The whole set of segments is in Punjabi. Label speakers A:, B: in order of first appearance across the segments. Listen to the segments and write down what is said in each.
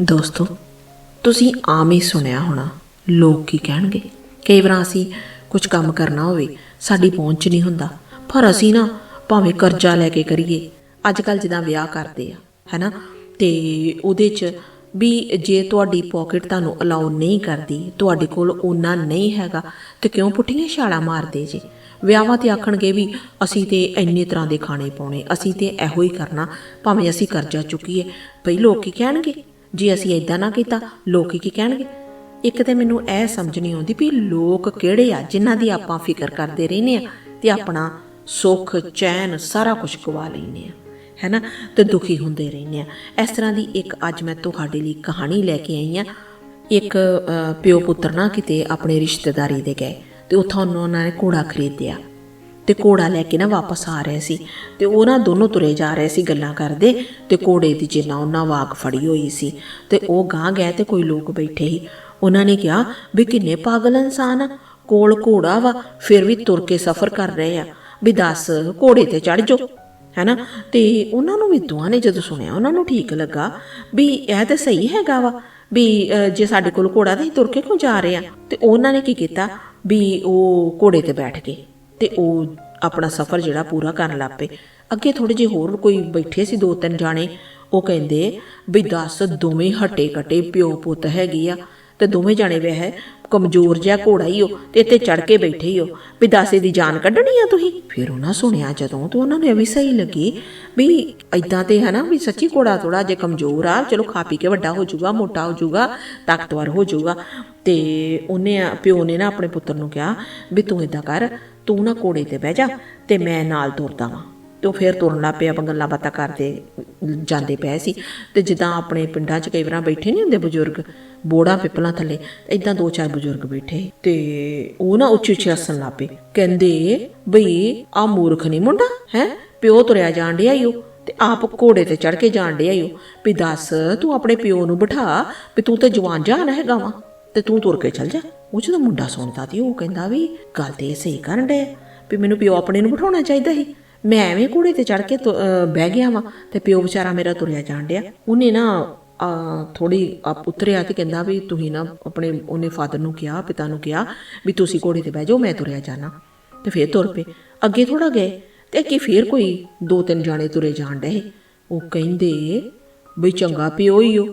A: ਦੋਸਤੋ, ਤੁਸੀਂ ਆਮ ਹੀ ਸੁਣਿਆ ਹੋਣਾ, ਲੋਕ ਕੀ ਕਹਿਣਗੇ? ਕਈ ਵਾਰ ਅਸੀਂ ਕੁਝ ਕੰਮ ਕਰਨਾ ਹੋਵੇ, ਸਾਡੀ ਪਹੁੰਚ ਨਹੀਂ ਹੁੰਦਾ, ਪਰ ਅਸੀਂ ਨਾ ਭਾਵੇਂ ਕਰਜ਼ਾ ਲੈ ਕੇ ਕਰੀਏ ਅੱਜ ਕੱਲ ਜਿੱਦਾਂ ਵਿਆਹ ਕਰਦੇ ਆ, ਹੈਨਾ? ਤੇ ਉਹਦੇ 'ਚ ਵੀ ਜੇ ਤੁਹਾਡੀ ਪਾਕਟ ਤੁਹਾਨੂੰ ਅਲਾਉ ਨਹੀਂ ਕਰਦੀ, ਤੁਹਾਡੇ ਕੋਲ ਉਹਨਾਂ ਨਹੀਂ ਹੈਗਾ, ਤੇ ਕਿਉਂ ਪੁੱਠੀਆਂ ਛਾਲਾਂ ਮਾਰਦੇ ਜੀ? ਵਿਆਹਾਂ ਤੇ ਆਖਣਗੇ ਵੀ ਅਸੀਂ ਤੇ ਇੰਨੇ ਤਰ੍ਹਾਂ ਦੇ ਖਾਣੇ ਪਾਉਣੇ, ਅਸੀਂ ਤੇ ਇਹੋ ਹੀ ਕਰਨਾ, ਭਾਵੇਂ ਅਸੀਂ ਕਰਜ਼ਾ ਚੁੱਕੀਏ ਭਈ ਲੋਕ ਕੀ ਕਹਿਣਗੇ? ਜੇ ਅਸੀਂ ਇਦਾਂ ਨਾ ਕੀਤਾ, ਲੋਕ ਕੀ ਕਹਿਣਗੇ? ਇੱਕ ਤੇ ਮੈਨੂੰ ਇਹ ਸਮਝ ਨਹੀਂ ਆਉਂਦੀ ਵੀ ਲੋਕ ਕਿਹੜੇ ਆ ਜਿਨ੍ਹਾਂ ਦੀ ਆਪਾਂ ਫਿਕਰ ਕਰਦੇ ਰਹਿੰਦੇ ਆ ਤੇ ਆਪਣਾ ਸੁੱਖ, ਚੈਨ ਸਾਰਾ ਕੁਝ ਗਵਾ ਲੈਂਦੇ ਆ, ਹੈਨਾ? ਤੇ ਦੁਖੀ ਹੁੰਦੇ ਰਹਿੰਦੇ ਆ। ਇਸ ਤਰ੍ਹਾਂ ਦੀ ਇੱਕ ਅੱਜ ਮੈਂ ਤੁਹਾਡੇ ਲਈ ਕਹਾਣੀ ਲੈ ਕੇ ਆਈ ਆ ਇੱਕ ਪਿਓ ਪੁੱਤਰ ਨਾ ਕਿਤੇ ਆਪਣੇ ਰਿਸ਼ਤੇਦਾਰੀ ਦੇ ਗਏ ਤੇ ਉੱਥੋਂ ਉਹਨਾਂ ਨੇ ਘੋੜਾ ਖਰੀਦਿਆ। ਤੇ ਘੋੜਾ ਲੈ ਕੇ ਨਾ ਵਾਪਸ ਆ ਰਹੇ ਸੀ ਤੇ ਉਹ ਨਾ ਦੋਨੋਂ ਤੁਰੇ ਜਾ ਰਹੇ ਸੀ ਗੱਲਾਂ ਕਰਦੇ ਤੇ ਘੋੜੇ ਦੀ ਜਿੰਨਾ ਉਹਨਾਂ ਵਾਕ ਫੜੀ ਹੋਈ ਸੀ ਤੇ ਉਹ ਗਾਂ ਗਏ ਤੇ ਕੋਈ ਲੋਕ ਬੈਠੇ ਸੀ। ਉਹਨਾਂ ਨੇ ਕਿਹਾ ਵੀ ਕਿੰਨੇ ਪਾਗਲ ਇਨਸਾਨ ਆ, ਕੋਲ ਘੋੜਾ ਵਾ, ਫਿਰ ਵੀ ਤੁਰ ਕੇ ਸਫ਼ਰ ਕਰ ਰਹੇ ਆ। ਵੀ ਦੱਸ, ਘੋੜੇ ਤੇ ਚੜ ਜਾਓ, ਹੈਨਾ? ਤੇ ਉਹਨਾਂ ਨੂੰ ਵੀ ਦੋਹਾਂ ਨੇ ਜਦੋਂ ਸੁਣਿਆ, ਉਹਨਾਂ ਨੂੰ ਠੀਕ ਲੱਗਾ ਵੀ ਇਹ ਤਾਂ ਸਹੀ ਹੈਗਾ ਵਾ ਵੀ ਜੇ ਸਾਡੇ ਕੋਲ ਘੋੜਾ ਤੇ ਅਸੀਂ ਤੁਰ ਕੇ ਕਿਉਂ ਜਾ ਰਹੇ ਆ? ਤੇ ਉਹਨਾਂ ਨੇ ਕੀ ਕੀਤਾ ਵੀ ਉਹ ਘੋੜੇ ਤੇ ਬੈਠ ਗਏ। ਤੇ ਉਹ ਆਪਣਾ ਸਫ਼ਰ ਜਿਹੜਾ ਪੂਰਾ ਕਰਨ ਲੱਗ ਪਏ। ਅੱਗੇ ਥੋੜੇ ਜਿਹੇ ਹੋਰ ਕੋਈ ਬੈਠੇ ਸੀ ਦੋ ਤਿੰਨ ਜਾਣੇ। ਉਹ ਕਹਿੰਦੇ ਵੀ ਦੱਸ, ਦੋਵੇਂ ਹਟੇ ਕਟੇ ਪਿਓ ਪੁੱਤ ਹੈਗੇ ਆ ਤੇ ਦੋਵੇਂ ਜਾਣੇ ਵੇ ਹੈ, ਕਮਜ਼ੋਰ ਜਿਹਾ ਘੋੜਾ ਹੀ ਉਹ ਤੇ ਇੱਥੇ ਚੜ ਕੇ ਬੈਠੇ ਹੀ ਹੋ ਵੀ ਦਾਸੇ ਦੀ ਜਾਨ ਕੱਢਣੀ ਆ ਤੁਸੀਂ? ਫਿਰ ਉਹਨਾਂ ਸੁਣਿਆ ਜਦੋਂ ਤੇ ਉਹਨਾਂ ਨੂੰ ਇਹ ਵੀ ਸਹੀ ਲੱਗੀ ਵੀ ਐਦਾਂ ਤੇ ਹੈ ਨਾ ਵੀ ਸੱਚੀ ਘੋੜਾ ਥੋੜਾ ਜੇ ਕਮਜ਼ੋਰ ਆ, ਚਲੋ ਖਾ ਪੀ ਕੇ ਵੱਡਾ ਹੋ ਜਾਊਗਾ, ਮੋਟਾ ਹੋ ਜਾਊਗਾ, ਤਾਕਤਵਰ ਹੋ ਜਾਊਗਾ। ਤੇ ਉਹਨੇ, ਪਿਓ ਨੇ ਨਾ ਆਪਣੇ ਪੁੱਤਰ ਨੂੰ ਕਿਹਾ ਵੀ ਤੂੰ ਇਦਾਂ ਕਰ ਤੂੰ ਨਾ ਘੋੜੇ ਤੇ ਬਹਿ ਜਾ ਤੇ ਮੈਂ ਨਾਲ ਤੁਰਦਾ ਵਾਂ। ਤੇ ਉਹ ਫੇਰ ਤੁਰਨ ਲੱਗ ਪਿਆ ਗੱਲਾਂ ਬਾਤਾਂ ਕਰਦੇ ਜਾਂਦੇ ਪਏ ਸੀ। ਤੇ ਜਿੱਦਾਂ ਆਪਣੇ ਪਿੰਡਾਂ 'ਚ ਕਈ ਵਾਰਾਂ ਬੈਠੇ ਨਹੀਂ ਹੁੰਦੇ ਬਜ਼ੁਰਗ, ਬੋੜਾ ਪਿੱਪਲਾਂ ਥੱਲੇ ਇਦਾਂ ਦੋ ਚਾਰ ਬਜ਼ੁਰਗ ਬੈਠੇ। ਤੇ ਉਹ ਨਾ ਉੱਚੀ ਉੱਚੀ ਹੱਸਣ ਲੱਗ ਪਏ। ਕਹਿੰਦੇ, ਬਈ ਆ ਮੂਰਖ ਨਹੀਂ ਮੁੰਡਾ, ਹੈ? ਪਿਓ ਤੁਰਿਆ ਜਾਣ ਡਿਆ ਈ ਉਹ ਤੇ ਆਪ ਘੋੜੇ ਤੇ ਚੜ ਕੇ ਜਾਣ ਡਿਆ ਈ ਉਹ ਵੀ ਦੱਸ, ਤੂੰ ਆਪਣੇ ਪਿਓ ਨੂੰ ਬਿਠਾ ਵੀ ਤੂੰ ਤੇ ਜਵਾਨ ਜਾਨ ਹੈਗਾ ਵਾ। ਤੇ ਤੂੰ ਤੁਰ ਕੇ ਚੱਲ ਜਾ। ਉਹ ਜਦੋਂ ਮੁੰਡਾ ਸੁਣਦਾ ਤੇ ਉਹ ਕਹਿੰਦਾ ਵੀ ਗੱਲ ਤੇ ਇਹ ਸਹੀ ਕਰਨ ਡੇ ਵੀ ਮੈਨੂੰ ਪਿਓ ਆਪਣੇ ਨੂੰ ਬਿਠਾਉਣਾ ਚਾਹੀਦਾ ਸੀ। ਮੈਂ ਐਵੇਂ ਘੋੜੇ ਤੇ ਚੜ ਕੇ ਬਹਿ ਗਿਆ ਵਾਂ ਤੇ ਪਿਓ ਵਿਚਾਰਾ ਮੇਰਾ ਤੁਰਿਆ ਜਾਣ ਡਿਆ। ਉਹਨੇ ਨਾ ਥੋੜੀ ਆਪ ਉਤਰਿਆ ਤੇ ਕਹਿੰਦਾ ਵੀ ਤੁਸੀਂ ਨਾ ਆਪਣੇ, ਉਹਨੇ ਫਾਦਰ ਨੂੰ ਕਿਹਾ, ਪਿਤਾ ਨੂੰ ਕਿਹਾ ਵੀ ਤੁਸੀਂ ਘੋੜੇ ਤੇ ਬਹਿ ਜਾਓ, ਮੈਂ ਤੁਰਿਆ ਜਾਣਾ। ਤੇ ਫੇਰ ਤੁਰ ਪਏ। ਅੱਗੇ ਥੋੜਾ ਗਏ ਤੇ ਅੱਗੇ ਫੇਰ ਕੋਈ ਦੋ ਤਿੰਨ ਜਾਣੇ ਤੁਰੇ ਜਾਣ ਡਏ। ਉਹ ਕਹਿੰਦੇ ਬਈ ਚੰਗਾ ਪਿਓ ਹੀ ਹੋ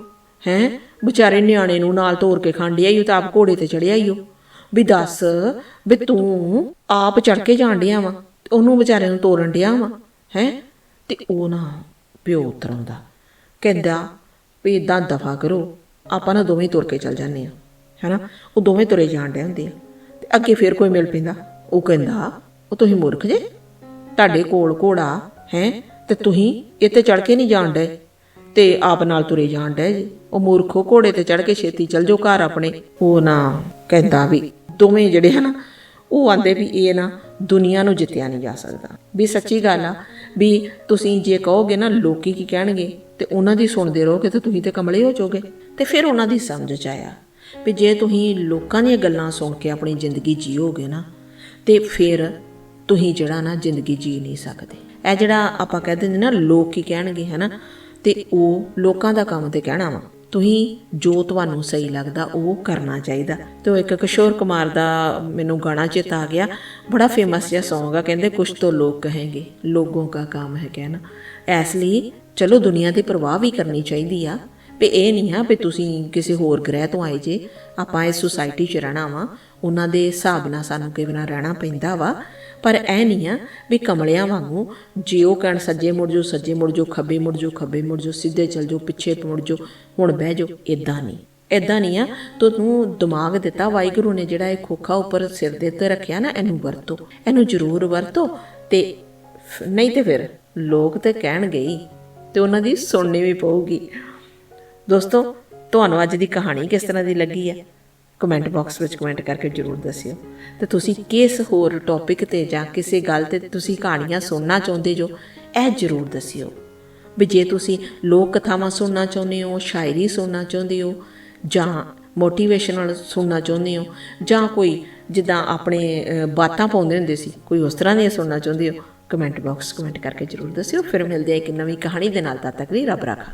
A: ਹੈ? ਵਿਚਾਰੇ ਨਿਆਣੇ ਨੂੰ ਨਾਲ ਤੋਰ ਕੇ ਖਾਂਡਿਆ ਹੀ ਉਹ ਤਾਂ ਆਪ ਘੋੜੇ ਤੇ ਚੜਿਆ ਹੀ ਉਹ ਵੀ ਦੱਸ ਵੀ ਤੂੰ ਆਪ ਚੜ ਕੇ ਜਾਣ ਡਿਆ ਵਾ ਉਹਨੂੰ ਵਿਚਾਰੇ ਨੂੰ ਤੋਰਨ ਡਿਆ ਵਾ, ਹੈ? ਤੇ ਉਹ ਨਾ ਪਿਓ ਉਤਰਾਉਂਦਾ, ਕਹਿੰਦਾ ਵੀ ਇਦਾਂ ਦਫਾ ਕਰੋ, ਆਪਾਂ ਨਾ ਦੋਵੇਂ ਤੁਰ ਕੇ ਚੱਲ ਜਾਂਦੇ ਆ, ਹੈਨਾ? ਉਹ ਦੋਵੇਂ ਤੁਰੇ ਜਾਣ ਡੇ ਹੁੰਦੇ ਆ। ਤੇ ਅੱਗੇ ਫੇਰ ਕੋਈ ਮਿਲ ਪੈਂਦਾ, ਉਹ ਕਹਿੰਦਾ, ਉਹ ਤੁਸੀਂ ਮੂਰਖ ਜੇ, ਤੁਹਾਡੇ ਕੋਲ ਘੋੜਾ, ਹੈ? ਤੇ ਤੁਸੀਂ ਇੱਥੇ ਚੜ ਕੇ ਨਹੀਂ ਜਾਣ ਡੇ ਤੇ ਆਪ ਨਾਲ ਤੁਰੇ ਜਾਣ ਡੈ ਜੀ। ਉਹ ਮੂਰਖੋ ਘੋੜੇ ਤੇ ਚੜ ਕੇ ਛੇਤੀ ਚੱਲ ਜਾਓ ਘਰ ਆਪਣੇ। ਉਹ ਨਾ ਕਹਿੰਦਾ ਵੀ, ਦੋਵੇਂ ਜਿਹੜੇ ਹਨ, ਉਹ ਆਂਦੇ ਵੀ ਇਹ ਨਾ ਦੁਨੀਆ ਨੂੰ ਜਿੱਤਿਆ ਨਹੀਂ ਜਾ ਸਕਦਾ। ਵੀ ਸੱਚੀ ਗੱਲ ਆ, ਵੀ ਤੁਸੀਂ ਜੇ ਕਹੋਗੇ ਨਾ ਲੋਕੀ ਕੀ ਕਹਿਣਗੇ, ਤੇ ਉਹਨਾਂ ਦੀ ਸੁਣਦੇ ਰਹੋਗੇ ਤੇ ਤੁਸੀਂ ਤੇ ਕਮਲੇ ਹੋ ਜਾਓਗੇ। ਤੇ ਫਿਰ ਉਹਨਾਂ ਦੀ ਸਮਝ ਚ ਆਇਆ ਵੀ ਜੇ ਤੁਸੀਂ ਲੋਕਾਂ ਦੀਆਂ ਗੱਲਾਂ ਸੁਣ ਕੇ ਆਪਣੀ ਜ਼ਿੰਦਗੀ ਜੀਓਗੇ ਨਾ, ਤੇ ਫਿਰ ਤੁਸੀਂ ਜਿਹੜਾ ਨਾ ਜ਼ਿੰਦਗੀ ਜੀ ਨਹੀਂ ਸਕਦੇ। ਇਹ ਜਿਹੜਾ ਆਪਾਂ ਕਹਿ ਦਿੰਦੇ ਨਾ, ਲੋਕ ਕੀ ਕਹਿਣਗੇ ਹਨਾ ਤੇ ਉਹ ਲੋਕਾਂ ਦਾ ਕੰਮ ਤੇ ਕਹਿਣਾ ਵਾ। ਤੁਸੀਂ ਜੋ ਤੁਹਾਨੂੰ ਸਹੀ ਲੱਗਦਾ, ਉਹ ਕਰਨਾ ਚਾਹੀਦਾ। ਤੇ ਉਹ ਇੱਕ ਕਿਸ਼ੋਰ ਕੁਮਾਰ ਦਾ ਮੈਨੂੰ ਗਾਣਾ ਚੇਤਾ ਆ ਗਿਆ। ਬੜਾ ਫੇਮਸ ਜਿਹਾ Song ਆ, ਕਹਿੰਦੇ ਕੁਛ ਤੋਂ ਲੋਕ ਕਹੇਂਗੇ, ਲੋਗੋਂ ਦਾ ਕੰਮ ਹੈ ਕਹਿਣਾ। ਇਸ ਲਈ ਚਲੋ ਦੁਨੀਆ ਦੀ ਪਰਵਾਹ ਵੀ ਕਰਨੀ ਚਾਹੀਦੀ ਆ। ਵੀ ਇਹ ਨਹੀਂ ਆ ਵੀ ਤੁਸੀਂ ਕਿਸੇ ਹੋਰ ਗ੍ਰਹਿ ਤੋਂ ਆਏ ਜੇ। ਆਪਾਂ ਇਸ ਸੁਸਾਇਟੀ 'ਚ ਰਹਿਣਾ ਵਾ। ਉਹਨਾਂ ਦੇ ਹਿਸਾਬ ਨਾਲ ਸਾਨੂੰ ਕਿਵੇਂ ਰਹਿਣਾ ਪੈਂਦਾ ਵਾ। ਪਰ ਇਹ ਨਹੀਂ ਆ ਵੀ ਕਮਲਿਆਂ ਵਾਂਗੂ ਜੇ ਉਹ ਕਹਿਣ ਸੱਜੇ ਮੁੜ ਜੋ ਸੱਜੇ ਮੁੜ ਜੋ ਖੱਬੇ ਮੁੜ ਜੋ ਖੱਬੇ ਮੁੜ ਜੋ ਸਿੱਧੇ ਚੱਲ ਜੋ ਪਿੱਛੇ ਮੁੜ ਜੋ ਹੁਣ ਬਹਿ ਜੋ ਇਦਾਂ ਨਹੀਂ। ਇਦਾਂ ਨਹੀਂ ਆ। ਤੁਹਾਨੂੰ ਦਿਮਾਗ ਦਿੱਤਾ ਵਾਹਿਗੁਰੂ ਨੇ ਜਿਹੜਾ ਇਹ ਖੋਖਾ ਉੱਪਰ ਸਿਰ ਦੇ ਉੱਤੇ ਰੱਖਿਆ ਨਾ, ਇਹਨੂੰ ਵਰਤੋ। ਇਹਨੂੰ ਜ਼ਰੂਰ ਵਰਤੋ। ਤੇ ਨਹੀਂ ਤੇ ਫਿਰ ਲੋਕ ਤੇ ਕਹਿਣਗੇ ਹੀ। ਤੇ ਉਹਨਾਂ ਦੀ ਸੁਣਨੀ ਵੀ ਪਊਗੀ। ਦੋਸਤੋ, ਤੁਹਾਨੂੰ ਅੱਜ ਦੀ ਕਹਾਣੀ ਕਿਸ ਤਰ੍ਹਾਂ ਦੀ ਲੱਗੀ ਹੈ ਕਮੈਂਟ ਬਾਕਸ ਵਿੱਚ ਕਮੈਂਟ ਕਰਕੇ ਜਰੂਰ ਦੱਸਿਓ। ਤੇ ਤੁਸੀਂ ਕਿਸ ਹੋਰ ਟੌਪਿਕ ਤੇ ਜਾਂ ਕਿਸੇ ਗੱਲ ਤੇ ਤੁਸੀਂ ਕਹਾਣੀਆਂ ਸੁਣਨਾ ਚਾਹੁੰਦੇ ਜੋ, ਇਹ ਜਰੂਰ ਦੱਸਿਓ। ਵੀ ਜੇ ਤੁਸੀਂ ਲੋਕ ਕਥਾਵਾਂ ਸੁਣਨਾ ਚਾਹੁੰਦੇ ਹੋ, ਸ਼ਾਇਰੀ ਸੁਣਨਾ ਚਾਹੁੰਦੇ ਹੋ, ਜਾਂ ਮੋਟੀਵੇਸ਼ਨਲ ਸੁਣਨਾ ਚਾਹੁੰਦੇ ਹੋ, ਜਾਂ ਕੋਈ ਜਿੱਦਾਂ ਆਪਣੇ ਬਾਤਾਂ ਪਾਉਂਦੇ ਹੁੰਦੇ ਸੀ, ਕੋਈ ਉਸ ਤਰ੍ਹਾਂ ਦੀਆਂ ਸੁਣਨਾ ਚਾਹੁੰਦੇ ਹੋ, ਕਮੈਂਟ ਬਾਕਸ ਕਮੈਂਟ ਕਰਕੇ ਜਰੂਰ ਦੱਸਿਓ। ਫਿਰ ਮਿਲਦੇ ਆ ਇੱਕ ਨਵੀਂ ਕਹਾਣੀ ਦੇ ਨਾਲ, ਤਦ ਤੱਕ ਲਈ ਰੱਬ ਰਾਖਾ।